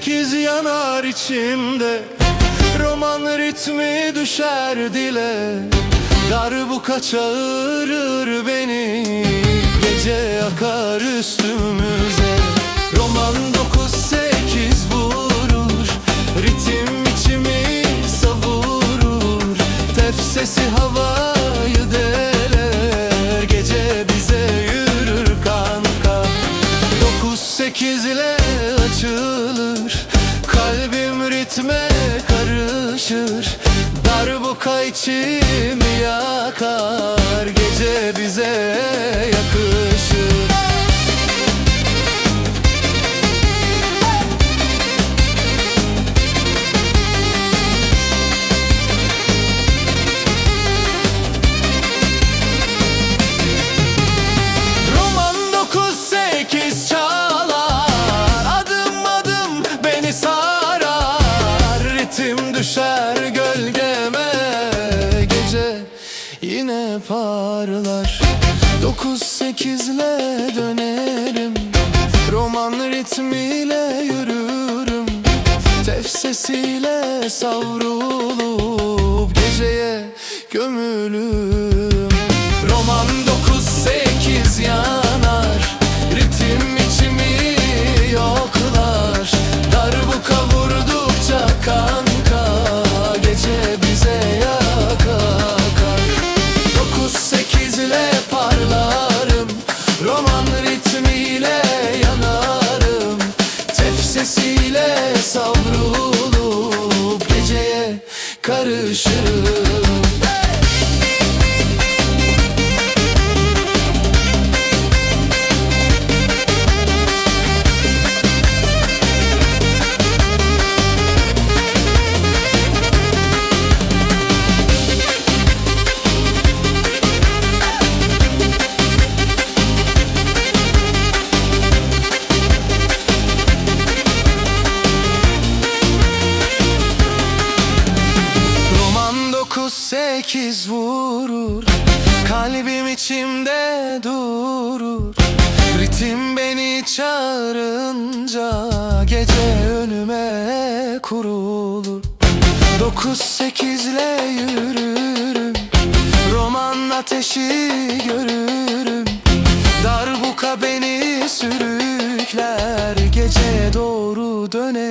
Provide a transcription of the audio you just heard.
sekiz yanar içimde Roman ritmi düşer dile. Darbuka çağırır beni Gece akar üstümüze. Roman dokuz sekiz vurur Ritim içimi savurur. Tef sesi havayı içimi yakar Gece bize yakışır. Roman dokuz sekiz çalar Adım adım beni sarar. Ritim düşer gölgeme Gece yine parlar. Dokuz sekizle dönerim. Roman ritmiyle yürürüm. Tef sesiyle savrulup Geceye gömülürüm savrulup Geceye karışırım 38 vurur Kalbim içimde durur. Ritim beni çağırınca Gece önüme kurulur. 9-8 ile yürürüm Roman ateşi görürüm. Darbuka beni sürükler Gece doğru döner.